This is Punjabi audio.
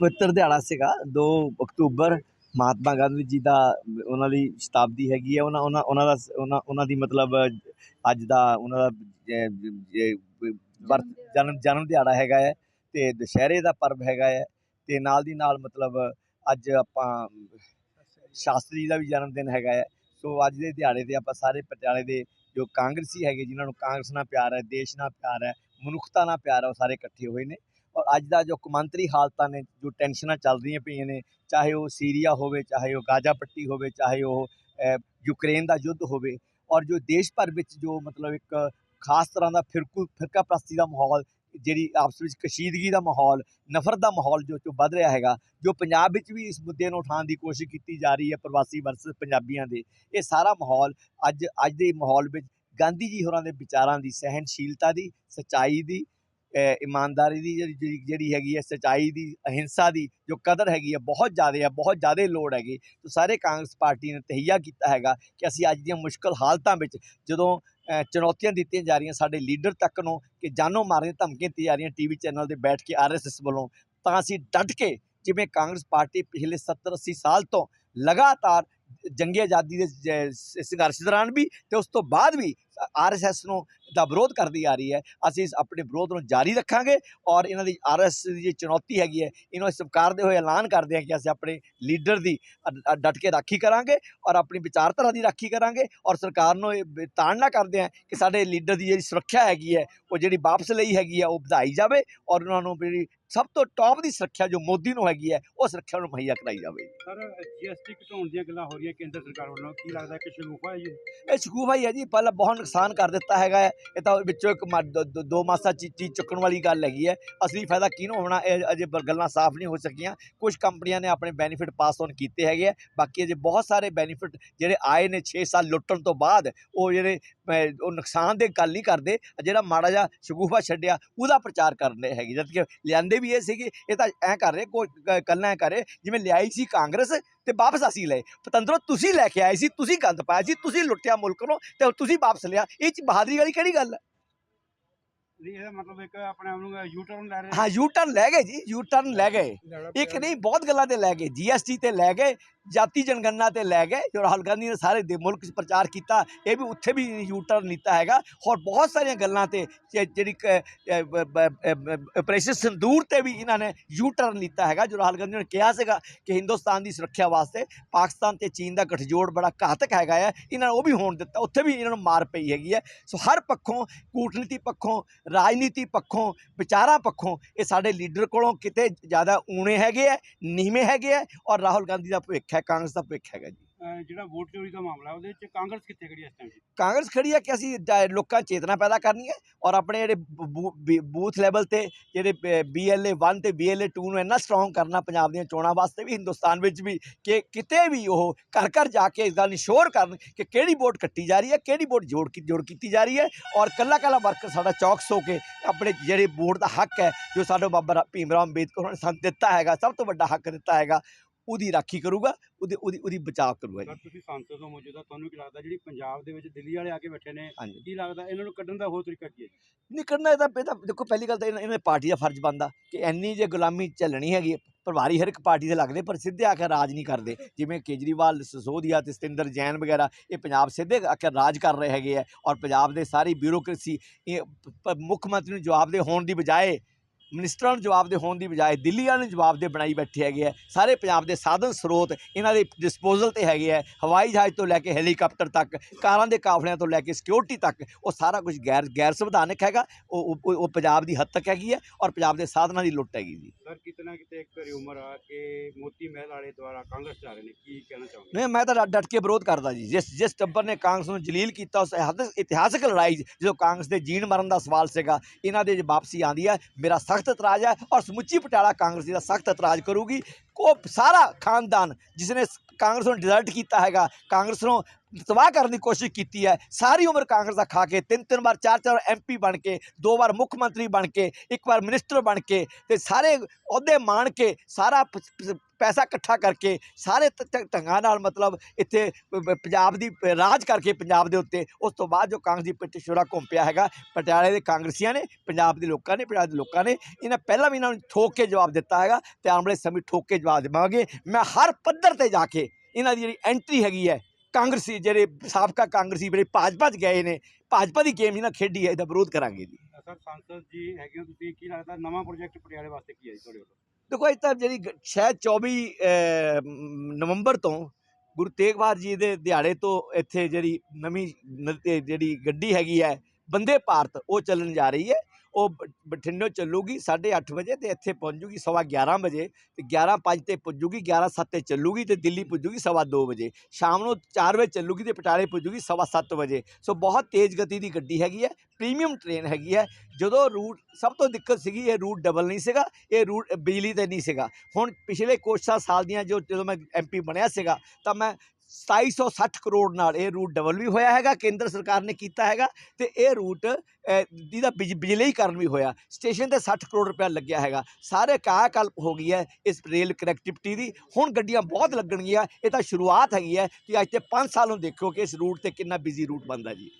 ਪਵਿੱਤਰ ਦਿਹਾੜਾ ਸੀਗਾ 2 ਅਕਤੂਬਰ, ਮਹਾਤਮਾ ਗਾਂਧੀ ਜੀ ਦਾ ਉਹਨਾਂ ਦੀ ਸ਼ਤਾਬਦੀ ਹੈਗੀ ਹੈ ਉਹਨਾਂ ਉਹਨਾਂ ਉਹਨਾਂ ਦਾ ਉਹਨਾਂ ਉਹਨਾਂ ਦੀ ਮਤਲਬ ਅੱਜ ਦਾ ਉਹਨਾਂ ਦਾ ਵਰਤ, ਜਨਮ ਜਨਮ ਦਿਹਾੜਾ ਹੈਗਾ ਹੈ ਤੇ ਦੁਸ਼ਹਿਰੇ ਦਾ ਪਰਬ ਹੈਗਾ ਹੈ ਤੇ ਨਾਲ ਦੀ ਨਾਲ ਮਤਲਬ ਅੱਜ ਆਪਾਂ ਸ਼ਾਸਤਰੀ ਦਾ ਵੀ ਜਨਮ ਦਿਨ ਹੈਗਾ ਹੈ ਸੋ ਅੱਜ ਦੇ ਦਿਹਾੜੇ ਤੇ ਆਪਾਂ ਸਾਰੇ ਪਟਿਆਲੇ ਦੇ ਜੋ ਕਾਂਗਰਸੀ ਹੈਗੇ, ਜਿਨ੍ਹਾਂ ਨੂੰ ਕਾਂਗਰਸ ਨਾਲ ਪਿਆਰ ਹੈ, ਦੇਸ਼ ਨਾਲ ਪਿਆਰ ਹੈ, ਮਨੁੱਖਤਾ ਨਾਲ ਪਿਆਰ ਹੈ, ਉਹ ਸਾਰੇ ਇਕੱਠੇ ਹੋਏ ਨੇ। ਔਰ ਅੱਜ ਦਾ ਜੋ ਕੌਮਾਂਤਰੀ ਹਾਲਤਾਂ ਨੇ, ਜੋ ਟੈਨਸ਼ਨਾਂ ਚੱਲ ਰਹੀਆਂ ਪਈਆਂ ਨੇ, ਚਾਹੇ ਉਹ ਸੀਰੀਆ ਹੋਵੇ, ਚਾਹੇ ਉਹ ਗਾਜ਼ਾ ਪੱਟੀ ਹੋਵੇ, ਚਾਹੇ ਉਹ ਯੂਕਰੇਨ ਦਾ ਯੁੱਧ ਹੋਵੇ, ਔਰ ਜੋ ਦੇਸ਼ ਭਰ ਵਿੱਚ ਜੋ ਮਤਲਬ ਇੱਕ ਖਾਸ ਤਰ੍ਹਾਂ ਦਾ ਫਿਰਕੂ, ਫਿਰਕਾ ਪ੍ਰਸਤੀ ਦਾ ਮਾਹੌਲ, ਜਿਹੜੀ ਆਪਸ ਵਿੱਚ ਕਸ਼ੀਦਗੀ ਦਾ ਮਾਹੌਲ, ਨਫ਼ਰਤ ਦਾ ਮਾਹੌਲ ਜੋ ਜੋ ਵੱਧ ਰਿਹਾ ਹੈਗਾ, ਜੋ ਪੰਜਾਬ ਵਿੱਚ ਵੀ ਇਸ ਮੁੱਦੇ ਨੂੰ ਉਠਾਉਣ ਦੀ ਕੋਸ਼ਿਸ਼ ਕੀਤੀ ਜਾ ਰਹੀ ਹੈ ਪ੍ਰਵਾਸੀ ਵਰਸਸ ਪੰਜਾਬੀਆਂ ਦੇ, ਇਹ ਸਾਰਾ ਮਾਹੌਲ ਅੱਜ ਅੱਜ ਦੇ ਮਾਹੌਲ ਵਿੱਚ ਗਾਂਧੀ ਜੀ ਹੋਰਾਂ ਦੇ ਵਿਚਾਰਾਂ ਦੀ ਸਹਿਨਸ਼ੀਲਤਾ ਦੀ, ਸੱਚਾਈ ਦੀ ਇਮਾਨਦਾਰੀ ਦੀ ਜਿਹੜੀ- ਜਿਹੜੀ ਜਿਹੜੀ ਹੈਗੀ ਹੈ, ਸੱਚਾਈ ਦੀ, ਅਹਿੰਸਾ ਦੀ ਜੋ ਕਦਰ ਹੈਗੀ ਹੈ, ਬਹੁਤ ਜ਼ਿਆਦਾ ਹੈ, ਬਹੁਤ ਜ਼ਿਆਦਾ ਲੋੜ ਹੈਗੀ। ਤਾਂ ਸਾਰੇ ਕਾਂਗਰਸ ਪਾਰਟੀ ਨੇ ਤਹਈਆ ਕੀਤਾ ਹੈਗਾ ਕਿ ਅਸੀਂ ਅੱਜ ਦੀਆਂ ਮੁਸ਼ਕਲ ਹਾਲਤਾਂ ਵਿੱਚ ਜਦੋਂ ਚੁਣੌਤੀਆਂ ਦਿੱਤੀਆਂ ਜਾ ਰਹੀਆਂ ਸਾਡੇ ਲੀਡਰ ਤੱਕ ਨੂੰ ਕਿ ਜਾਨੋਂ ਮਾਰਨ ਧਮਕੀਆਂ ਦਿੱਤੀਆਂ ਜਾ ਰਹੀਆਂ ਟੀਵੀ ਚੈਨਲ ਤੇ ਬੈਠ ਕੇ ਆਰਐਸਐਸ ਵੱਲੋਂ, ਤਾਂ ਅਸੀਂ ਡਟ ਕੇ ਜਿਵੇਂ ਕਾਂਗਰਸ ਪਾਰਟੀ ਪਿਛਲੇ 70 80 ਸਾਲ ਤੋਂ ਲਗਾਤਾਰ ਜੰਗੀ ਆਜ਼ਾਦੀ ਦੇ ਸੰਘਰਸ਼ ਦੌਰਾਨ ਵੀ ਤੇ ਉਸ ਤੋਂ ਬਾਅਦ ਵੀ ਆਰਐਸਐਸ ਨੂੰ ਦਾ ਵਿਰੋਧ ਕਰਦੀ ਆ ਰਹੀ ਹੈ। ਅਸੀਂ ਇਸ ਆਪਣੇ ਵਿਰੋਧ ਨੂੰ ਜਾਰੀ ਰੱਖਾਂਗੇ ਔਰ ਇਹਨਾਂ ਦੀ ਆਰਐਸ ਦੀ ਜਿਹੜੀ ਚੁਣੌਤੀ ਹੈਗੀ ਹੈ ਇਹਨੂੰ ਅਸੀਂ ਸਵੀਕਾਰਦੇ ਹੋਏ ਐਲਾਨ ਕਰਦੇ ਹਾਂ ਕਿ ਅਸੀਂ ਆਪਣੇ ਲੀਡਰ ਦੀ ਡਟ ਕੇ ਰਾਖੀ ਕਰਾਂਗੇ ਔਰ ਆਪਣੀ ਵਿਚਾਰਧਾਰਾ ਦੀ ਰਾਖੀ ਕਰਾਂਗੇ ਔਰ ਸਰਕਾਰ ਨੂੰ ਇਹ ਤਾੜਨਾ ਕਰਦੇ ਹਾਂ ਕਿ ਸਾਡੇ ਲੀਡਰ ਦੀ ਜਿਹੜੀ ਸੁਰੱਖਿਆ ਹੈਗੀ ਹੈ ਉਹ ਜਿਹੜੀ ਵਾਪਸ ਲਈ ਹੈਗੀ ਹੈ ਉਹ ਵਧਾਈ ਜਾਵੇ ਔਰ ਉਹਨਾਂ ਨੂੰ ਜਿਹੜੀ ਸਭ ਤੋਂ ਟੌਪ ਦੀ ਸੁਰੱਖਿਆ ਜੋ ਮੋਦੀ ਨੂੰ ਹੈਗੀ ਹੈ ਉਹ ਸੁਰੱਖਿਆ ਨੂੰ ਮੁਹੱਈਆ ਕਰਾਈ ਜਾਵੇ। ਸਰ ਜੀਐਸਟੀ ਘਟਾਉਣ ਦੀਆਂ ਗੱਲਾਂ ਹੋ ਰਹੀਆਂ ਕੇਂਦਰ ਸਰਕਾਰ ਵੱਲੋਂ ਕੀ ਲੱਗਦਾ ਕਿ ਸ਼ਗੂਫਾ ਹੈ ਜੀ? ਇਹ ਸ਼ਗੂਫਾ ਹੀ ਹੈ ਜੀ ਪਹਿਲਾਂ ਬਹੁਤ ਨੁਕਸਾਨ ਕਰ ਦਿੱਤਾ ਹੈਗਾ ਹੈ। ਇਹ ਤਾਂ ਵਿੱਚੋਂ ਇੱਕ ਮਾ- ਦੋ- ਦੋ- ਦੋ ਮਾਸਾ ਚੀਜ਼ ਚੁੱਕਣ ਵਾਲੀ ਗੱਲ ਹੈਗੀ ਹੈ। ਅਸਲੀ ਫਾਇਦਾ ਕਿਹਨੂੰ ਹੋਣਾ, ਇਹ ਅਜੇ ਗੱਲਾਂ ਸਾਫ਼ ਨਹੀਂ ਹੋ ਸਕੀਆਂ। ਕੁਝ ਕੰਪਨੀਆਂ ਨੇ ਆਪਣੇ ਬੈਨੀਫਿਟ ਪਾਸ ਔਨ ਕੀਤੇ ਹੈਗੇ ਆ ਬਾਕੀ ਅਜੇ ਬਹੁਤ ਸਾਰੇ ਬੈਨੀਫਿਟ ਜਿਹੜੇ ਆਏ ਨੇ 6 ਸਾਲ ਲੁੱਟਣ ਤੋਂ ਬਾਅਦ, ਉਹ ਜਿਹੜੇ ਉਹ ਨੁਕਸਾਨ ਦੇ ਗੱਲ ਨਹੀਂ ਕਰਦੇ। ਜਿਹੜਾ ਮਾੜਾ ਜਿਹਾ ਸ਼ਗੂਫਾ ਛੱਡਿਆ, ਉਹਦਾ ਪ੍ਰਚਾਰ ਕਰਨੇ ਹੈਗੇ। ਜਦ ਕਿ ਲਿਆਂਦੇ ਵੀ ਇਹ ਸੀਗੇ, ਇਹ ਤਾਂ ਐਂ ਕਰ ਰਹੇ, ਕੋਈ ਕੱਲਾ ਐਂ ਕਰ ਰਹੇ ਜਿਵੇਂ ਲਿਆਈ ਸੀ ਕਾਂਗਰਸ ਤੇ ਵਾਪਸ ਅਸੀਂ ਲਏ। ਪਤੰਦਰੋ, ਤੁਸੀਂ ਲੈ ਕੇ ਆਏ ਸੀ, ਤੁਸੀਂ ਗੰਦ ਪਾਇਆ ਸੀ, ਤੁਸੀਂ ਲੁੱਟਿਆ ਮੁਲਕ ਨੂੰ ਤੇ ਤੁਸੀਂ ਵਾਪਸ ਲਿਆ। ਇਹ ਚ ਬਹਾਦਰੀ ਵਾਲੀ ਕਿਹੜੀ ਗੱਲ ਹੈ? ਨਹੀਂ ਇਹਦਾ ਮਤਲਬ ਇੱਕ ਆਪਣੇ ਆਪ ਨੂੰ ਯੂ ਟਰਨ ਲੈ ਰਹੇ ਹਾਂ? ਯੂ ਟਰਨ ਲੈ ਗਏ ਜੀ ਯੂ ਟਰਨ ਲੈ ਗਏ। ਇੱਕ ਨਹੀਂ ਬਹੁਤ ਗੱਲਾਂ ਤੇ ਲੈ ਗਏ ਜੀਐਸਟੀ ਤੇ ਲੈ ਗਏ ਜਾਤੀ ਜਨਗਣਨਾ ਤੇ ਲੈ ਗਏ ਜੋ ਰਾਹੁਲ ਗਾਂਧੀ ਨੇ ਸਾਰੇ ਦੇ ਮੁਲਕ 'ਚ ਪ੍ਰਚਾਰ ਕੀਤਾ ਇਹ ਵੀ ਉੱਥੇ ਵੀ ਯੂ ਟਰਨ ਲਿੱਤਾ ਹੈਗਾ। ਹੋਰ ਬਹੁਤ ਸਾਰੀਆਂ ਗੱਲਾਂ ਤੇ ਜਿਹੜੀ ਆਪਰੇਸ਼ਨ ਸੰਦੂਰ ਤੇ ਵੀ ਇਹਨਾਂ ਨੇ ਯੂ ਟਰਨ ਲਿੱਤਾ ਹੈਗਾ ਜੋ ਰਾਹੁਲ ਗਾਂਧੀ ਨੇ ਕਿਹਾ ਸੀਗਾ ਕਿ ਹਿੰਦੁਸਤਾਨ ਦੀ ਸੁਰੱਖਿਆ ਵਾਸਤੇ ਪਾਕਿਸਤਾਨ ਤੇ ਚੀਨ ਦਾ ਗੱਠਜੋੜ ਬੜਾ ਘਾਤਕ ਹੈਗਾ ਹੈ ਇਹਨਾਂ ਨੇ ਉਹ ਵੀ ਹੋਣ ਦਿੱਤਾ ਉੱਥੇ ਵੀ ਇਹਨਾਂ ਨੂੰ ਮਾਰ ਪਈ ਹੈਗੀ ਹੈ ਸੋ ਹਰ ਪੱਖੋਂ ਕੂਟਨੀਤੀ ਪੱਖੋਂ ਰਾਜਨੀਤੀ ਪੱਖੋਂ, ਵਿਚਾਰਾਂ ਪੱਖੋਂ ਇਹ ਸਾਡੇ ਲੀਡਰ ਕੋਲੋਂ ਕਿਤੇ ਜ਼ਿਆਦਾ ਊਣੇ ਹੈਗੇ ਆ, ਨੀਵੇਂ ਹੈਗੇ ਆ ਔਰ ਰਾਹੁਲ ਗਾਂਧੀ ਦਾ ਭਵਿੱਖ ਹੈ, ਕਾਂਗਰਸ ਦਾ ਭਵਿੱਖ ਹੈਗਾ ਜੀ। ਜਿਹੜਾ ਵੋਟ ਚੋਰੀ ਦਾ ਮਾਮਲਾ ਉਹਦੇ ਵਿੱਚ ਕਾਂਗਰਸ ਕਿੱਥੇ ਖੜੀ ਹੈ ਇਸ ਟਾਈਮ ਜੀ? ਕਾਂਗਰਸ ਖੜੀ ਹੈ ਕਿ ਅਸੀਂ ਜ- ਲੋਕਾਂ 'ਚ ਚੇਤਨਾ ਪੈਦਾ ਕਰਨੀ ਹੈ ਔਰ ਆਪਣੇ ਜਿਹੜੇ ਬੂ- ਬੀ- ਬੂਥ ਲੈਵਲ ਤੇ ਜਿਹੜੇ ਬੀਐਲਏ 1 ਤੇ ਬੀਐਲਏ 2 ਨੂੰ ਇੰਨਾ ਸਟਰੋਂਗ ਕਰਨਾ ਪੰਜਾਬ ਦੀਆਂ ਚੋਣਾਂ ਵਾਸਤੇ ਵੀ, ਹਿੰਦੁਸਤਾਨ ਵਿੱਚ ਵੀ ਕਿ ਕਿਤੇ ਵੀ ਉਹ ਘਰ ਘਰ ਜਾ ਕੇ ਇਸ ਗੱਲ ਨੂੰ ਸ਼ੋਰ ਕਰਨ ਕਿ ਕਿਹੜੀ ਵੋਟ ਕੱਟੀ ਜਾ ਰਹੀ ਹੈ, ਕਿਹੜੀ ਵੋਟ ਜੋੜ ਕੀ, ਜੋੜ ਕੀਤੀ ਜਾ ਰਹੀ ਹੈ ਔਰ ਕੱਲਾ ਕੱਲਾ ਵਰਕਰ ਸਾਡਾ ਚੌਕਸ ਹੋ ਕੇ ਆਪਣੇ ਜਿਹੜੇ ਵੋਟ ਦਾ ਹੱਕ ਹੈ, ਜੋ ਸਾਡੇ ਬਾਬਾ ਰਾ- ਭੀਮ ਰਾਓ ਅੰਬੇਦਕਰ ਨੇ ਸਾਨੂੰ ਦਿੱਤਾ ਹੈਗਾ, ਸਭ ਤੋਂ ਵੱਡਾ ਹੱਕ ਦਿੱਤਾ ਹੈਗਾ ਉਹਦੀ ਰਾਖੀ ਕਰੂਗਾ ਉਹਦੀ ਉਹਦੀ ਉਹਦੀ ਬਚਾਅ ਕਰੂਗਾ ਜੀ। ਤੁਸੀਂ ਸੰਸਦ ਤੋਂ ਮੌਜੂਦਾ ਤੁਹਾਨੂੰ ਕੀ ਲੱਗਦਾ ਜਿਹੜੀ ਪੰਜਾਬ ਦੇ ਵਿੱਚ ਦਿੱਲੀ ਵਾਲੇ ਆ ਕੇ ਬੈਠੇ ਨੇ ਹਾਂਜੀ। ਕੀ ਲੱਗਦਾ ਇਹਨਾਂ ਨੂੰ ਕੱਢਣ ਦਾ ਹੋਰ ਤਰੀਕਾ ਕੀ ਹੈ ਜੀ? ਨਹੀਂ ਕਰਨਾ ਇਹ ਤਾਂ ਇਹ ਤਾਂ ਦੇਖੋ ਪਹਿਲੀ ਗੱਲ ਤਾਂ ਇਹਨਾਂ ਇਹਨਾਂ ਦੀ ਪਾਰਟੀ ਦਾ ਫਰਜ਼ ਬਣਦਾ ਕਿ ਇੰਨੀ ਜੇ ਗੁਲਾਮੀ ਚੱਲਣੀ ਹੈਗੀ ਹੈ, ਪ੍ਰਭਾਰੀ ਹਰ ਇੱਕ ਪਾਰਟੀ ਦੇ ਲੱਗਦੇ ਪਰ ਸਿੱਧੇ ਆ ਕੇ ਰਾਜ ਨਹੀਂ ਕਰਦੇ। ਜਿਵੇਂ ਕੇਜਰੀਵਾਲ ਸਸੋਦੀਆ ਤੇ ਸਤਿੰਦਰ ਜੈਨ ਵਗੈਰਾ ਇਹ ਪੰਜਾਬ ਸਿੱਧੇ ਆ ਕੇ ਰਾਜ ਕਰ ਰਹੇ ਹੈਗੇ ਆ ਔਰ ਪੰਜਾਬ ਦੇ ਸਾਰੀ ਬਿਊਰੋਕ੍ਰੇਸੀ ਇਹ ਪ- ਪ- ਮੁੱਖ ਮੰਤਰੀ ਨੂੰ ਜਵਾਬ ਦੇ ਹੋਣ ਦੀ ਬਜਾਏ ਮਿਨਿਸਟਰਾਂ ਨੂੰ ਜਵਾਬ ਦੇ ਹੋਣ ਦੀ ਬਜਾਏ ਦਿੱਲੀ ਵਾਲਿਆਂ ਨੂੰ ਜਵਾਬ ਦੇ ਬਣਾਈ ਬੈਠੇ ਹੈਗੇ ਆ। ਸਾਰੇ ਪੰਜਾਬ ਦੇ ਸਾਧਨ ਸਰੋਤ ਇਹਨਾਂ ਦੇ ਡਿਸਪੋਜ਼ਲ ਤੇ ਹੈਗੇ ਆ। ਹਵਾਈ ਜਹਾਜ਼ ਤੋਂ ਲੈ ਕੇ ਹੈਲੀਕਾਪਟਰ ਤੱਕ ਕਾਰਾਂ ਦੇ ਕਾਫਲਿਆਂ ਤੋਂ ਲੈ ਕੇ ਸਿਕਿਉਰਿਟੀ ਤੱਕ ਉਹ ਸਾਰਾ ਕੁਝ ਗੈਰ ਗੈਰ ਸੰਵਿਧਾਨਕ ਹੈਗਾ। ਉਹ ਉਹ- ਪੰਜਾਬ ਦੀ ਹੱਦ ਤੱਕ ਹੈਗੀ ਹੈ ਔਰ ਪੰਜਾਬ ਦੇ ਸਾਧਨਾਂ ਦੀ ਲੁੱਟ ਹੈਗੀ ਜੀ। ਸਰ ਕਿਤੇ ਨਾ ਕਿਤੇ ਇੱਕ ਰਿਊਮਰ ਆ ਕਿ ਮੋਤੀ ਮਹਿਲ ਵਾਲੇ ਦੁਆਰਾ ਕਾਂਗਰਸ ਚ ਆ ਰਹੇ ਨੇ ਕੀ ਕਹਿਣਾ ਚਾਹੋਗੇ? ਨਹੀਂ ਮੈਂ ਤਾਂ ਡਟ ਕੇ ਵਿਰੋਧ ਕਰਦਾ ਜੀ। ਜਿਸ ਜਿਸ ਟੱਬਰ ਨੇ ਕਾਂਗਰਸ ਨੂੰ ਜਲੀਲ ਕੀਤਾ ਉਸ ਇਤਿਹਾਸਕ ਲੜਾਈ ਜਦੋਂ ਕਾਂਗਰਸ ਦੇ ਜੀਣ ਮਰਨ ਦਾ ਸਵਾਲ ਸੀਗਾ ਇਹਨਾਂ ਦੇ ਜੇ ਵਾਪਸੀ ਆਂਦੀ ਹੈ ਮੇਰਾ ਸਖਤ ਇਤਰਾਜ਼ ਹੈ ਔਰ ਸਮੁੱਚੀ ਪਟਿਆਲਾ ਕਾਂਗਰਸ ਦਾ ਸਖਤ ਇਤਰਾਜ਼ ਕਰੂਗੀ। ਉਹ ਸਾਰਾ ਖਾਨਦਾਨ ਜਿਸ ਨੇ ਕਾਂਗਰਸ ਨੂੰ ਡਿਜ਼ਲਟ ਕੀਤਾ ਹੈਗਾ, ਕਾਂਗਰਸ ਨੂੰ ਤਬਾਹ ਕਰਨ ਦੀ ਕੋਸ਼ਿਸ਼ ਕੀਤੀ ਹੈ, ਸਾਰੀ ਉਮਰ ਕਾਂਗਰਸ ਦਾ ਖਾ ਕੇ ਤਿੰਨ ਤਿੰਨ ਵਾਰ ਚਾਰ ਚਾਰ ਐਮਪੀ ਬਣ ਕੇ, ਦੋ ਵਾਰ ਮੁੱਖ ਮੰਤਰੀ ਬਣ ਕੇ, ਇੱਕ ਵਾਰ ਮਿਨਿਸਟਰ ਬਣ ਕੇ ਤੇ ਸਾਰੇ ਅਹੁਦੇ ਮਾਣ ਕੇ ਸਾਰਾ ਪੈਸਾ ਇਕੱਠਾ ਕਰਕੇ ਸਾਰੇ ਢੰਗਾਂ ਨਾਲ ਮਤਲਬ ਇੱਥੇ ਪੰਜਾਬ ਦੀ ਰਾਜ ਕਰਕੇ ਪੰਜਾਬ ਦੇ ਉੱਤੇ ਉਸ ਤੋਂ ਬਾਅਦ ਜੋ ਕਾਂਗਰਸ ਦੀ ਪਿੱਠ ਛੋੜਾ ਘੁੰਮ ਪਿਆ ਹੈਗਾ, ਪਟਿਆਲੇ ਦੇ ਕਾਂਗਰਸੀਆਂ ਨੇ, ਪੰਜਾਬ ਦੇ ਲੋਕਾਂ ਨੇ, ਪੰਜਾਬ ਦੇ ਲੋਕਾਂ ਨੇ, ਇਹਨਾਂ ਪਹਿਲਾਂ ਵੀ ਇਹਨਾਂ ਨੂੰ ਠੋਕ ਕੇ ਜਵਾਬ ਦਿੱਤਾ ਹੈਗਾ ਤੇ ਆਉਣ ਵਾਲੇ ਸਮੇਂ ਠੋਕ ਕੇ ਜਵਾਬ ਦੇਵਾਂਗੇ। ਮੈਂ ਹਰ ਪੱਧਰ ਤੇ ਜਾ ਕੇ ਇਹਨਾਂ ਦੀ ਜਿਹੜੀ ਐਂਟਰੀ ਹੈਗੀ ਹੈ, ਕਾਂਗਰਸੀ ਜਿਹੜੇ ਸਾਬਕਾ ਕਾਂਗਰਸੀ ਜਿਹੜੇ ਭਾਜਪਾ 'ਚ ਗਏ ਨੇ, ਭਾਜਪਾ ਦੀ ਗੇਮ ਇਹਨਾਂ ਖੇਡੀ ਹੈ, ਇਹਦਾ ਵਿਰੋਧ ਕਰਾਂਗੇ ਜੀ। ਸਰ, ਸੰਸਦ ਜੀ ਹੈਗੇ ਤੁਸੀਂ, ਕੀ ਲੱਗਦਾ ਨਵਾਂ ਪ੍ਰੋਜੈਕਟ ਪਟਿਆਲੇ ਵਾਸਤੇ ਕੀ ਹੈ ਜੀ ਤੁਹਾਡੇ ਵੱਲੋਂ? ਦੇਖੋ ਇਹ ਤਾਂ ਜਿਹੜੀ ਗ- ਸ਼ਾਇਦ 24 ਨਵੰਬਰ ਤੋਂ ਗੁਰੂ ਤੇਗ ਬਹਾਦਰ ਜੀ ਦੇ ਦਿਹਾੜੇ ਤੋਂ ਇੱਥੇ ਜਿਹੜੀ ਨਵੀਂ ਨ- ਜਿਹੜੀ ਗੱਡੀ ਹੈਗੀ ਹੈ, ਬੰਦੇ ਭਾਰਤ, ਉਹ ਚੱਲਣ ਜਾ ਰਹੀ ਹੈ। ਉਹ ਬਠਿੰਡੇ ਬਠਿੰਡੋਂ ਚੱਲੂਗੀ 8:30 ਵਜੇ ਤੇ ਇੱਥੇ ਪਹੁੰਚੂਗੀ ਸਵਾ 11 ਵਜੇ ਤੇ 11:05 ਤੇ ਪੁੱਜੂਗੀ 11:07 ਤੇ ਚੱਲੂਗੀ ਤੇ ਦਿੱਲੀ ਪੁੱਜੂਗੀ ਸਵਾ 2 ਵਜੇ। ਸ਼ਾਮ ਨੂੰ 4 ਵਜੇ ਚੱਲੂਗੀ ਤੇ ਪਟਿਆਲੇ ਪੁੱਜੂਗੀ ਸਵਾ 7 ਵਜੇ। ਸੋ ਬਹੁਤ ਤੇਜ਼ ਗਤੀ ਦੀ ਗੱਡੀ ਹੈਗੀ ਹੈ। ਪ੍ਰੀਮੀਅਮ ਟ੍ਰੇਨ ਹੈਗੀ ਹੈ, ਜਦੋਂ ਰੂਟ, ਸਭ ਤੋਂ ਦਿੱਕਤ ਸੀਗੀ ਇਹ ਰੂਟ ਡਬਲ ਨਹੀਂ ਸੀਗਾ, ਇਹ ਰੂਟ ਬਿਜਲੀ ਤੇ ਨਹੀਂ ਸੀਗਾ। ਹੁਣ ਪਿਛਲੇ ਕੁਛ ਸਾ- ਸਾਲ ਦੀਆਂ ਜੋ ਜਦੋਂ ਮੈਂ ਐਮਪੀ ਬਣਿਆ ਸੀਗਾ, ਤਾਂ ਮੈਂ 2760 ਕਰੋੜ ਨਾਲ ਇਹ ਰੂਟ ਡਬਲ ਵੀ ਹੋਇਆ ਹੈਗਾ, ਕੇਂਦਰ ਸਰਕਾਰ ਨੇ ਕੀਤਾ ਹੈਗਾ ਤੇ ਇਹ ਰੂਟ ਜਿਹਦਾ ਬਿਜ- ਬਿਜਲੀਕਰਨ ਵੀ ਹੋਇਆ, ਸਟੇਸ਼ਨ ਤੇ 60 ਕਰੋੜ ਰੁਪਇਆ ਲੱਗਿਆ ਹੈਗਾ। ਸਾਰੇ ਕਾਇਆਕਲਪ ਹੋ ਗਈ ਹੈ ਇਸ ਰੇਲ ਕਨੈਕਟੀਵਿਟੀ ਦੀ। ਹੁਣ ਗੱਡੀਆਂ ਬਹੁਤ ਲੱਗਣਗੀਆਂ, ਇਹ ਤਾਂ ਸ਼ੁਰੂਆਤ ਹੈਗੀ ਹੈ ਕਿ ਅੱਜ ਤੇ 5 ਨੂੰ ਦੇਖੋ ਕਿ ਇਸ ਰੂਟ ਤੇ ਕਿੰਨਾ ਬਿਜ਼ੀ ਰੂਟ ਬਣਦਾ ਜੀ।